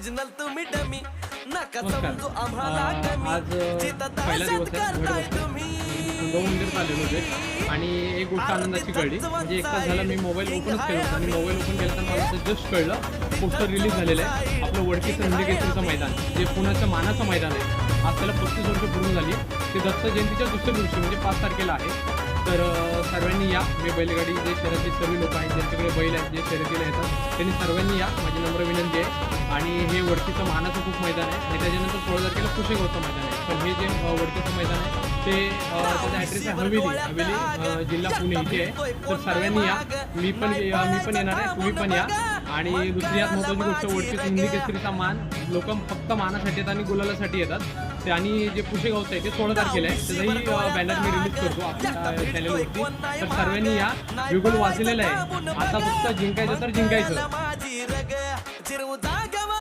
Original तुम्ही dummy नका समजू आम्हाला कमी. दहशत करताय तुम्ही. आणि एक गोष्ट आनंदाची कळली. म्हणजे एक तास झाला मी मोबाईल ओपनच केला होता. आणि मोबाईल ओपन केल्यानंतर मला असं जस्ट कळलं. पोस्टर रिलीज झालेलं आहे. आपलं वडकीचं हिंदकेसरीचं मैदान. जे पुण्याचं मानाचं मैदान आहे. आज त्याला पस्तीस वर्ष पूर्ण झाली. ते दत्त जयंतीच्या दुसऱ्या दिवशी म्हणजे पाच तारखेला आहे. तर सर्वांनी या. मी बैलगाडी जे शहरातील सर्व लोक आहेत ज्यांच्याकडे बैल आहेत जे शर्यतीला येतात त्यांनी सर्वांनी या. माझी नम्र विनंती आहे. आणि हे वरतीचं मानाचं खूप मैदान आहे. आणि त्याच्यानंतर सोळा तारखेला कुशेगावचं मैदान आहे. पण हे जे वरतीचं मैदान आहे ते त्याचा ॲड्रेस आहे हवेली. हवेली जिल्हा पुणे इथे आहे. तर सर्वांनी या. मी पण मी पण येणार आहे. तुम्ही पण या. आणि दुसरी यात महत्त्वाची गोष्ट वडकीचं हिंदी केसरीचा मान. लोक फक्त मानासाठी येतात आणि गुलालासाठी येतात. आणि जे पुशेगावचं आहे ते सोळा तारखेला आहे त्याचाही बॅनर मी रिलीज करतो आपल्या चॅनलवरती तर सर्वांनी या युगल वाचलेलं आहे. आता फक्त जिंकायचं तर जिंकायचं.